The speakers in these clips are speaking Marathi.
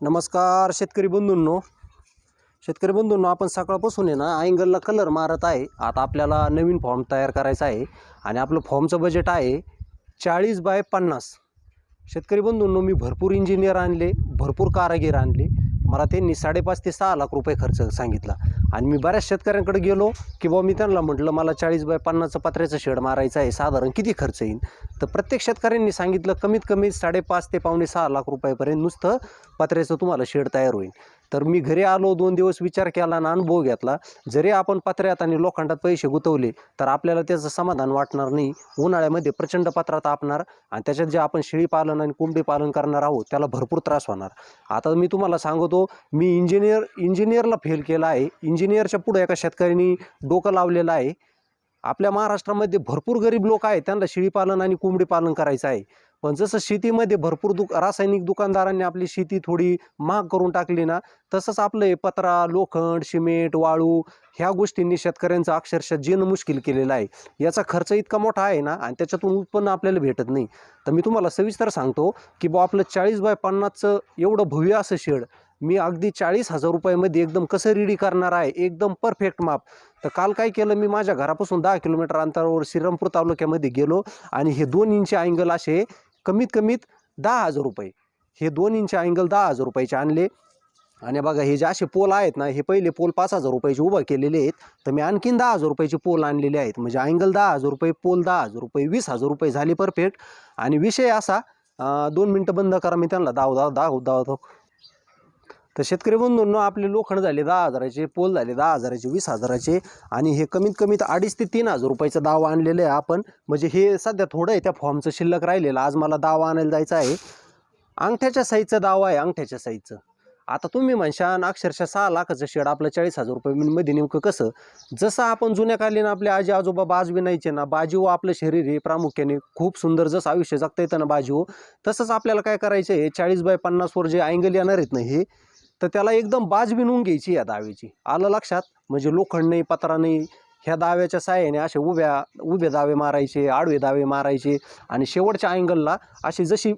नमस्कार शेतकरी बंधूंनो. शेतकरी बंधूंनो आपण सकाळपासून आहे ना अँगलला कलर मारत आहे. आता आपल्याला नवीन फॉर्म तयार करायचा आहे. आणि आपलं फॉर्मचं बजेट आहे चाळीस बाय पन्नास. शेतकरी बंधूंनो मी भरपूर इंजिनियर आणले भरपूर कारागीर आणले. मला त्यांनी साडेपाच ते सहा लाख रुपये खर्च सांगितला. आणि मी बऱ्याच शेतकऱ्यांकडे गेलो की बाबा मी त्यांना म्हटलं मला चाळीस बाय पन्नासचं पत्र्याचं शेड मारायचं आहे साधारण किती खर्च येईल तर प्रत्येक शेतकऱ्यांनी सांगितलं कमीत कमी साडेपाच ते पावणे सहा लाख रुपयापर्यंत नुसतं पत्र्याचं तुम्हाला शेड तयार होईल. तर मी घरी आलो दोन दिवस विचार केला आणि अनुभव घेतला. जरी आपण पत्र्यात आणि लोखंडात पैसे गुंतवले तर आपल्याला त्याचं समाधान वाटणार नाही. उन्हाळ्यामध्ये प्रचंड पत्रात तापणार आणि त्याच्यात जे आपण शेळी पालन आणि कोंबडी पालन करणार आहोत त्याला भरपूर त्रास होणार. आता मी तुम्हाला सांगतो मी इंजिनियर इंजिनियरला फेल केला आहे. इंजिनियरच्या पुढे एका शेतकऱ्यांनी डोकं लावलेलं आहे. आपल्या महाराष्ट्रामध्ये भरपूर गरीब लोक आहेत त्यांना शेळी पालन आणि कोंबडी पालन करायचं आहे. पण जसं शेतीमध्ये भरपूर दुक रासायनिक दुकानदारांनी आपली शेती थोडी महाग करून टाकली ना तसंच आपलं हे पत्रा लोखंड सिमेंट वाळू ह्या गोष्टींनी शेतकऱ्यांचं अक्षरशः जीन मुश्किल केलेलं आहे. याचा खर्च इतका मोठा आहे ना आणि त्याच्यातून उत्पन्न आपल्याला भेटत नाही. तर मी तुम्हाला सविस्तर सांगतो की बा आपलं चाळीस बाय पन्नासचं एवढं भव्य असं शेड मी अगदी चाळीस हजार रुपयामध्ये एकदम कसं रेडी करणार आहे? एकदम परफेक्ट माप तर काल काय केलं मी माझ्या घरापासून दहा किलोमीटर अंतरावर श्रीरामपूर तालुक्यामध्ये गेलो आणि हे दोन इंची अँगल असे कमीत कमीत दहा हजार रुपये. हे दोन इंच अँगल दहा हजार रुपयाचे आणले. आणि बघा हे जे असे पोल आहेत ना हे पहिले पोल पाच हजार रुपयाचे उभा केलेले आहेत. तर मी आणखीन दहा हजार रुपयाचे पोल आणलेले आहेत. म्हणजे अँगल दहा हजार रुपये पोल दहा हजार रुपये वीस हजार रुपये झाले परफेक्ट आणि विषय असा दोन मिनटं बंद करा मी त्यांना दाव दाव दाव दाव तर शेतकरी बंधूंनो आपले लोखंड झाले दहा हजाराचे पोल झाले दहा हजाराचे वीस हजाराचे आणि हे कमीत कमीत अडीच ते तीन हजार रुपयाचा दावा आणलेलं आहे आपण. म्हणजे हे सध्या थोडं आहे त्या फॉर्मचं शिल्लक राहिलेलं. आज मला दावा आणायला जायचं आहे. अंगठ्याच्या साईजचा दावा आहे अंगठ्याच्या साईजचं. आता तुम्ही म्हणशान अक्षरशः सहा लाखाचं शेड आपलं चाळीस हजार रुपये मध्ये नेमकं कसं? जसं आपण जुन्या कालीन आपले आजी आजोबा बाज नाहीचे ना बाजीव आपलं शरीर हे प्रामुख्याने खूप सुंदर जसं आयुष्य जगता येतं ना बाजीव तसंच आपल्याला काय करायचं आहे चाळीस बाय पन्नासवर जे अँगल येणार आहेत ना हे तर त्याला एकदम बाज विणून घ्यायची या दावेची आलं लक्षात? म्हणजे लोखंड नाही पत्रा नाही ह्या दाव्याच्या साह्याने असे उभ्या उभे दावे मारायचे आडवे दावे मारायचे आणि शेवटच्या अँगलला अशी जशी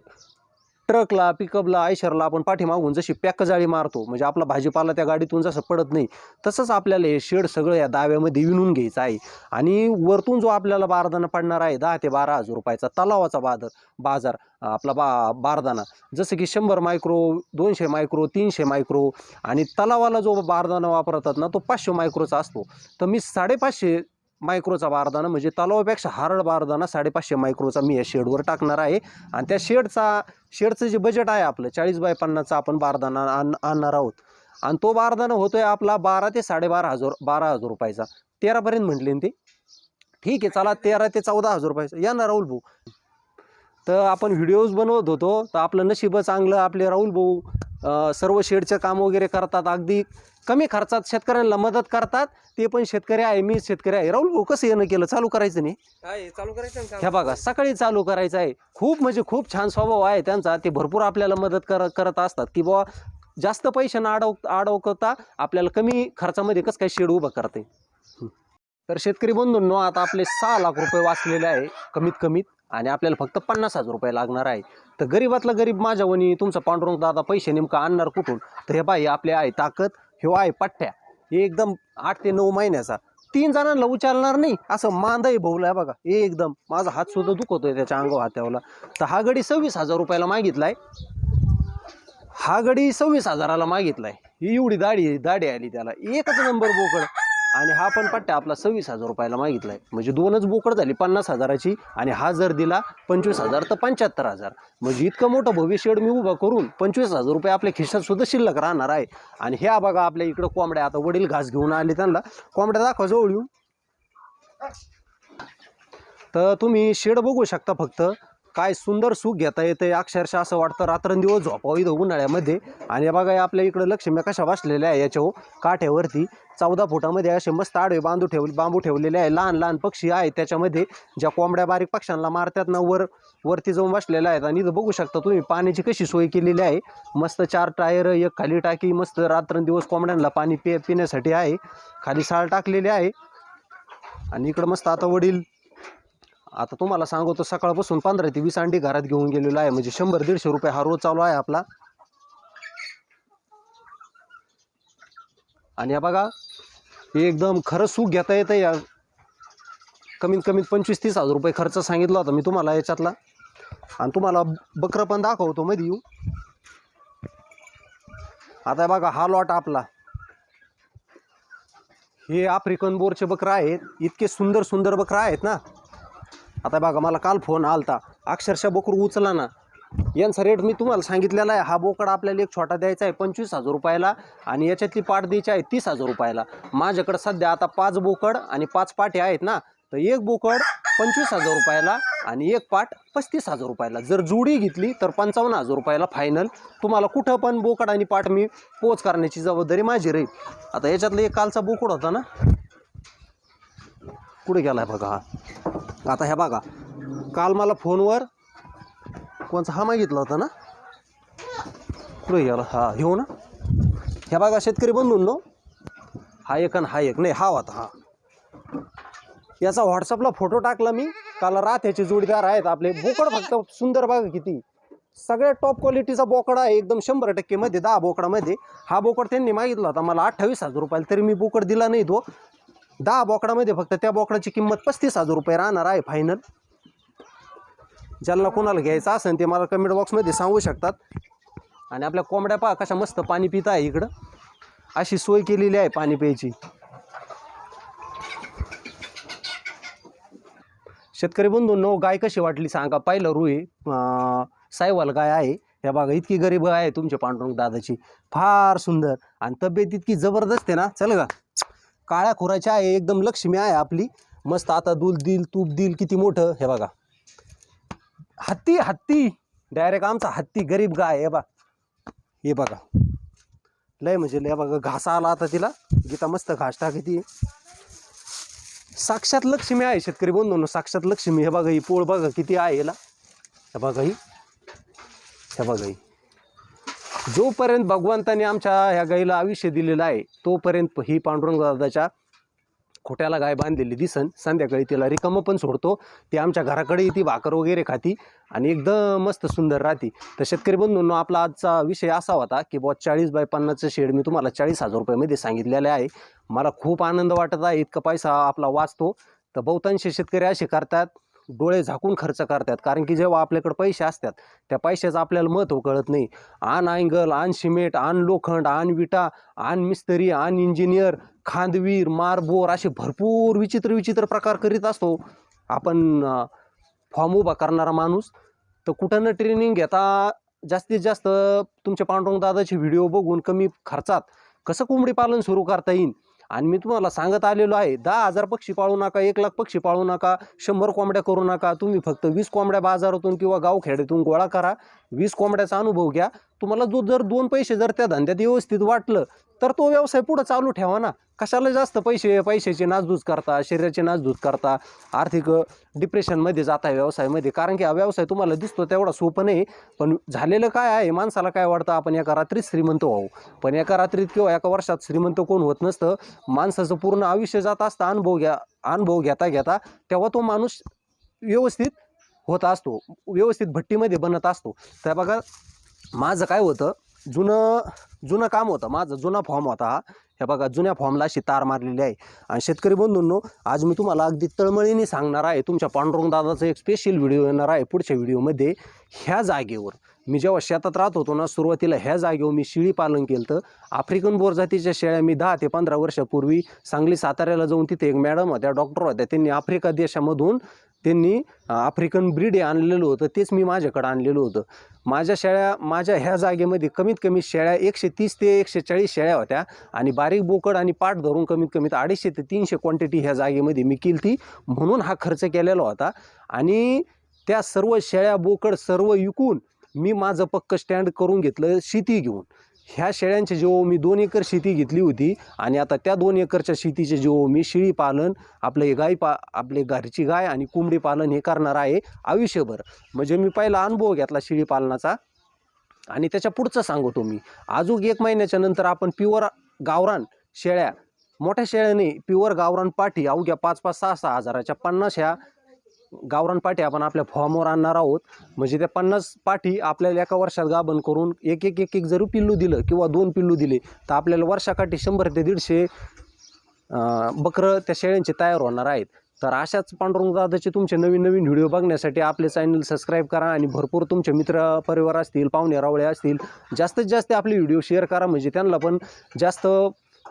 ट्रकला पिकअपला आयशरला आपण पाठीमागून जशी पॅक जाळी मारतो म्हणजे आपला भाजीपाला त्या गाडीतून जसं पडत नाही तसंच आपल्याला हे शेड सगळं या दाव्यामध्ये विणून घ्यायचं आहे. आणि वरतून जो आपल्याला बारदाना पडणार आहे दहा ते बारा हजार रुपयाचा तलावाचा बाजार बाजार आपला बा बारदाना जसं की शंभर मायक्रो दोनशे मायक्रो तीनशे मायक्रो आणि तलावाला जो बारदाना वापरतात ना तो पाचशे मायक्रोचा असतो. तर मी साडेपाचशे मायक्रोचा बारदाना म्हणजे तलावापेक्षा हारड बारदाना साडेपाचशे मायक्रोचा मी या शेडवर टाकणार आहे. आणि त्या शेडचा शेडचं जे बजेट आहे आपलं चाळीस बाय पन्नासचा आपण बारदाना आण आणणार आहोत. आणि तो बारदाना आहे आपला बारा ते साडेबारा हजार बारा हजार रुपयाचा. तेरापर्यंत म्हटले ना ते? ठीक आहे चला तेरा ते चौदा हजार रुपयाचा. या ना राहुल भाऊ. तर आपण व्हिडिओज बनवत होतो तर आपलं नशीब चांगलं आपले राहुल भाऊ. सर्व शेडचं काम वगैरे करतात अगदी कमी खर्चात शेतकऱ्यांना मदत करतात. ते पण शेतकरी आहे मी शेतकरी आहे. राहुल भाऊ कसं येणं केलं? चालू करायचं नाही? काय चालू करायचं ना ह्या बघा सकाळी चालू करायचं आहे. खूप म्हणजे खूप छान स्वभाव आहे त्यांचा. ते भरपूर आपल्याला मदत कर करत असतात की बुवा जास्त पैशांना अडव अडवता आपल्याला कमी खर्चामध्ये कसं काय शेड उभं करते? तर शेतकरी बंधूंनो आता आपले सहा लाख रुपये वाचलेले आहे कमीत कमीत. आणि आपल्याला फक्त पन्नास हजार रुपये लागणार आहे. तर गरीबातला गरीब माझ्या वणी तुमचा पांडुरंग दादा पैसे नेमकं आणणार कुठून? तर हे बाई आपल्या आहे ताकद हे आहे पठ्ठ्या हे एकदम आठ ते नऊ महिन्याचा. तीन जणांना उचलणार नाही. असं मांदाही भाऊला बघा. एकदम माझा हात सुद्धा दुखवतोय त्याच्या अंगावर हात्यावला तर हा गडी सव्वीस हजार रुपयाला मागितलाय. हा गडी सव्वीस हजाराला मागितलाय. ही एवढी दाढी दाढी आली त्याला. एकच नंबर बोकड. आणि हा पण पट्ट्या आपला सव्वीस हजार रुपयाला मागितलाय. म्हणजे दोनच बोकड झाली पन्नास हजाराची आणि हा जर दिला पंचवीस हजार तर पंच्याहत्तर हजार. म्हणजे इतकं मोठं भविष्यड मी उभा करून पंचवीस हजार रुपये आपल्या खिशात सुद्धा शिल्लक राहणार आहे. आणि ह्या बघा आपल्या इकडं कोंबड्या आता वडील घास घेऊन आले त्यांना. कोंबड्या दाखवा जवळ येऊ तर तुम्ही शेड बघू शकता फक्त. काय सुंदर सुख घेता येते. अक्षरशः असं वाटतं रात्रंदिवस झोपावं इथं उन्हाळ्यामध्ये. आणि बघा आपल्या इकडं लक्ष्मी कशा बसलेल्या आहे याच्या काठ्यावरती. चौदा फुटामध्ये असे मस्त आडवे बांधू ठेव बांबू ठेवलेले आहे. लहान लहान पक्षी आहेत त्याच्यामध्ये ज्या कोंबड्या बारीक पक्ष्यांना मारतात ना वर वरती जाऊन बसलेल्या आहेत. आणि इथं बघू शकता तुम्ही पाण्याची कशी सोय केलेली आहे. मस्त चार टायर एक खाली टाकी मस्त रात्रंदिवस कोंबड्यांना पाणी पि पिण्यासाठी आहे. खाली साळ टाकलेली आहे. आणि इकडं मस्त आता वडील आता तुम्हाला सांगतो सकाळपासून पंधरा ते वीस अंडी घरात घेऊन गेलेलो आहे. म्हणजे शंभर दीडशे रुपये हा रोज चालू आहे आपला. आणि या बघा हे एकदम खरं सुख घेता येतं या. कमीत कमीत पंचवीस तीस हजार रुपये खर्च सांगितला होता मी तुम्हाला याच्यातला. आणि तुम्हाला बकरं पण दाखवतो मध्ये येऊ. आता बघा हा लॉट आपला. हे आफ्रिकन बोरचे बकरं आहेत. इतके सुंदर सुंदर बकरं आहेत ना. आता बघा मला काल फोन आलता. अक्षरशः बकरू उचला ना. यांचा रेट मी तुम्हाला सांगितलेला आहे. हा बोकड आपल्याला एक छोटा द्यायचा आहे पंचवीस हजार रुपयाला. आणि याच्यातली पाट द्यायची आहे तीस हजार रुपयाला. माझ्याकडे सध्या आता पाच बोकड आणि पाच पाटे आहेत ना तर एक बोकड पंचवीस हजार रुपयाला आणि एक पाट पस्तीस हजार रुपयाला. जर जोडी घेतली तर पंचावन्न हजार रुपयाला फायनल तुम्हाला कुठं पण बोकड आणि पाट मी पोच करण्याची जबाबदारी माझी राहील. आता याच्यातलं एक कालचा बोकड होता ना कुठे गेलाय बघा हा. आता ह्या बघा काल मला फोनवर कोणचा? हा मागितला होता ना? कुठे गेला. हा घेऊ ना. ह्या बघा शेतकरी बंधूंनो हा एक आणि हा एक. नाही हा होता हा. याचा व्हॉट्सअपला फोटो टाकला मी. काल रात ह्याचे जोडीदार आहेत आपले. बोकड फक्त सुंदर बघा किती. सगळ्यात टॉप क्वालिटीचा बोकडा आहे. एकदम शंभर टक्के मध्ये दहा बोकडामध्ये. हा बोकड त्यांनी मागितला होता. मला अठ्ठावीस हजार रुपयाला तरी मी बोकड दिला नाही तो. दहा बोकडामध्ये फक्त त्या बोकडाची किंमत पस्तीस हजार रुपये राहणार आहे फायनल ज्यांना कोणाला घ्यायचं असेल ते मला कमेंट बॉक्समध्ये सांगू शकतात. आणि आपल्या कोंबड्या पहा कशा मस्त पाणी पित आहे इकडं. अशी सोय केलेली आहे पाणी प्यायची. शेतकरी बंधूंनो गाय कशी वाटली सांगा. पाहिलं रुई सायवाल गाय आहे. ह्या बघा इतकी गरीब गाय आहे तुमच्या पांडुरंग दादाची. फार सुंदर. आणि तब्येत इतकी जबरदस्त आहे ना. चल का काळ्या खुराच्या आहे एकदम लक्ष्मी आहे आपली. मस्त आता दूध दिल तूप दिल किती मोठं. हे बघा. हत्ती हत्ती. डायरेक्ट आमचा हत्ती गरीब गाय हे बा हे बघा. लय म्हणजे लय बघा घास आला आता तिला. गीता मस्त घास टाकती साक्षात लक्ष्मी आहे शेतकरी बंधून साक्षात लक्ष्मी. हे बघा ही पोळ बघा किती आहे याला. हे बघा ही. हे बघा ही. जोपर्यंत भगवंताने आमच्या ह्या गाईला आयुष्य दिलेलं आहे तोपर्यंत ही पांडुरंग दादाच्या खोट्याला गाय बांधलेली दिसन संध्याकाळी तिला रिकामं पण सोडतो. ती आमच्या घराकडे ती भाकर वगैरे खाती आणि एकदम मस्त सुंदर राहते. तर शेतकरी बंधूंनो आपला आजचा विषय असा होता की बुवा चाळीस बाय पन्नासचं शेड मी तुम्हाला चाळीस हजार रुपयामध्ये सांगितलेलं आहे. मला खूप आनंद वाटत आहे इतका पैसा आपला वाचतो. तर बहुतांशी शेतकरी असे करतात. डोळे झाकून खर्च करतात. कारण की जेव्हा आपल्याकडे पैसे असतात त्या पैशाचं आपल्याला महत्त्व कळत नाही. आण अँगल आण सिमेंट आण लोखंड आण विटा आण मिस्त्री आण इंजिनियर खांदवीर मारबोर असे भरपूर विचित्र विचित्र प्रकार करीत असतो. आपण फॉर्म उभा करणारा माणूस तर कुठं न ट्रेनिंग घेता? जास्तीत जास्त तुमच्या पांडुरंग दादाचे व्हिडिओ बघून कमी खर्चात कसं कोंबडी पालन सुरू करता येईल आणि मी तुम्हाला सांगत आलेलो आहे दहा हजार पक्षी पाळू नका एक लाख पक्षी पाळू नका शंभर कोंबड्या करू नका तुम्ही फक्त वीस कोंबड्या बाजारातून किंवा गावखेड्यातून गोळा करा वीस कोंबड्याचा अनुभव घ्या. तुम्हाला जो जर दोन पैसे जर त्या धंद्यात व्यवस्थित वाटलं तर तो व्यवसाय पुढं चालू ठेवा ना. कशाला जास्त पैसे पैशाची नासधूस करता शरीराची नासधूस करता? आर्थिक डिप्रेशनमध्ये जाता व्यवसायामध्ये. कारण की हा व्यवसाय तुम्हाला दिसतो तेवढा सोपं नाही. पण झालेलं काय आहे माणसाला काय वाटतं? आपण एका रात्रीत श्रीमंत व्हावं. पण एका रात्रीत किंवा एका वर्षात श्रीमंत कोण होत नसतं. माणसाचं पूर्ण आयुष्य जात असतं अनुभव घ्या अनुभव घेता घेता. तेव्हा तो माणूस व्यवस्थित होत असतो. व्यवस्थित भट्टीमध्ये बनत असतो. तर बघा माझं काय होतं जुनं जुनं काम होतं माझं जुना फॉर्म होता हा. हे बघा जुन्या फॉर्मला अशी तार मारलेली आहे. आणि शेतकरी बंधूंनो आज मी तुम्हाला अगदी तळमळीने सांगणार आहे. तुमच्या पांडुरंग दादाचा एक स्पेशल व्हिडिओ येणार आहे पुढच्या व्हिडिओमध्ये ह्या जागेवर मी जेव्हा शेतात राहत होतो ना सुरुवातीला ह्या जागेवर मी शेळी पालन केलं तर आफ्रिकन बोर जातीच्या शेळ्या मी दहा ते पंधरा वर्षापूर्वी सांगली साताऱ्याला जाऊन तिथे एक मॅडम होत्या डॉक्टर होत्या. त्यांनी आफ्रिका देशामधून त्यांनी आफ्रिकन ब्रीड हे आणलेलं होतं तेच मी माझ्याकडं आणलेलं होतं. माझ्या शेळ्या माझ्या ह्या जागेमध्ये कमीत कमी शेळ्या एकशे तीस ते एकशे चाळीस शेळ्या होत्या आणि बारीक बोकड आणि पाठ धरून कमीत कमीत अडीचशे ते तीनशे क्वांटिटी ह्या जागेमध्ये मी केली ती म्हणून हा खर्च केलेला होता आणि त्या सर्व शेळ्या बोकड सर्व विकून मी माझं पक्क स्टँड करून घेतलं शेती घेऊन. ह्या शेळ्यांचे जेव्हा मी दोन एकर शेती घेतली होती आणि आता त्या दोन एकरच्या शेतीचे जेव्हा मी शेळी पालन आपलं हे गाय पा आपले घरची गाय आणि कोंबडी पालन हे करणार आहे आयुष्यभर. म्हणजे मी पहिला अनुभव घेतला शेळी पालनाचा. आणि त्याच्या पुढचं सांगतो मी. अजून एक महिन्याच्या नंतर आपण प्युअर गावरान शेळ्या मोठ्या शेळ्याने प्युअर गावरान पाठी अवघ्या पाच पाच सहा सहा हजाराच्या पन्नास ह्या गावरान पाठी आपण आपल्या फॉर्मवर आणणार आहोत. म्हणजे त्या पन्नास पाठी आपल्याला एका वर्षात गाभण करून एक एक एक एक जरी पिल्लू दिलं किंवा दोन पिल्लू दिले तर आपल्याला वर्षाकाठी शंभर ते दीडशे बकरं त्या शेळ्यांचे तयार होणार आहेत. तर अशाच पांडुरंग दादाचे तुमचे नवीन नवीन व्हिडिओ बघण्यासाठी आपले चॅनल सबस्क्राईब करा आणि भरपूर तुमचे मित्र परिवार असतील पाहुणे रावळे असतील जास्तीत जास्त आपले व्हिडिओ शेअर करा. म्हणजे त्यांना पण जास्त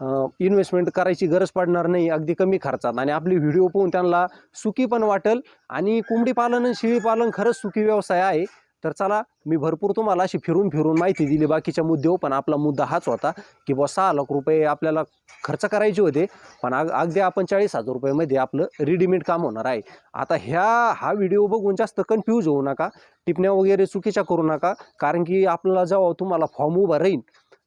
इन्व्हेस्टमेंट करायची गरज पडणार नाही अगदी कमी खर्चात. आणि आपले व्हिडिओ पाहून त्यांना सुखी पण वाटेल आणि कोंबडी पालन आणि शेळी पालन खरंच सुखी व्यवसाय आहे. तर चला मी भरपूर तुम्हाला अशी फिरून फिरून माहिती दिली. बाकीच्या मुद्द्यावर हो, पण आपला मुद्दा हाच होता की बुवा सहा लाख रुपये आपल्याला खर्च करायचे होते पण अग अगदी आपण चाळीस हजार रुपयामध्ये आपलं रेडीमेड काम होणार आहे. आता ह्या हा व्हिडिओ बघून जास्त कन्फ्यूज होऊ नका टिपण्या वगैरे चुकीच्या करू नका कारण की आपल्याला जेव्हा तुम्हाला फॉर्म उभा राहील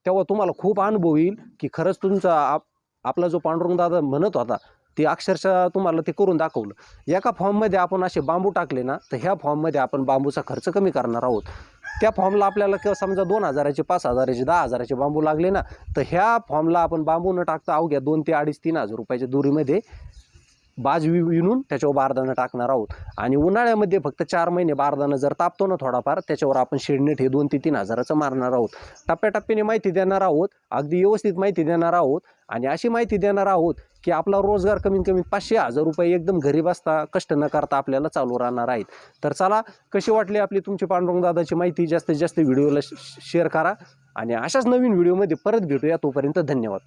तेव्हा तुम्हाला खूप अनुभव येईल की खरंच तुमचा आप आपला जो पांडुरंग दादा म्हणत होता ते अक्षरशः तुम्हाला ते करून दाखवलं. एका फॉर्ममध्ये आपण असे बांबू टाकले ना तर ह्या फॉर्ममध्ये आपण बांबूचा खर्च कमी करणार आहोत. त्या फॉर्मला आपल्याला किंवा समजा दोन हजाराचे पाच हजाराचे दहा हजाराचे बांबू लागले ना तर ह्या फॉर्मला आपण बांबू न टाकता अवघ्या दोन ते अडीच तीन हजार रुपयाच्या दुरीमध्ये बाज वि विणून त्याच्यावर बारदाणं टाकणार आहोत. आणि उन्हाळ्यामध्ये फक्त चार महिने बारदाणं जर तापतो ना थोडाफार त्याच्यावर आपण शेडनेट हे दोन ते तीन हजाराचं मारणार आहोत. टप्प्याटप्प्याने माहिती देणार आहोत अगदी व्यवस्थित माहिती देणार आहोत. आणि अशी माहिती देणार आहोत की आपला रोजगार कमीत कमी पाचशे हजार रुपये एकदम घरी बसता कष्ट न करता आपल्याला चालू राहणार आहेत. तर चला कशी वाटली आपली तुमची पांडुरंग दादाची माहिती? जास्तीत जास्त व्हिडिओला शेअर करा. आणि अशाच नवीन व्हिडिओमध्ये परत भेटूया. तोपर्यंत धन्यवाद.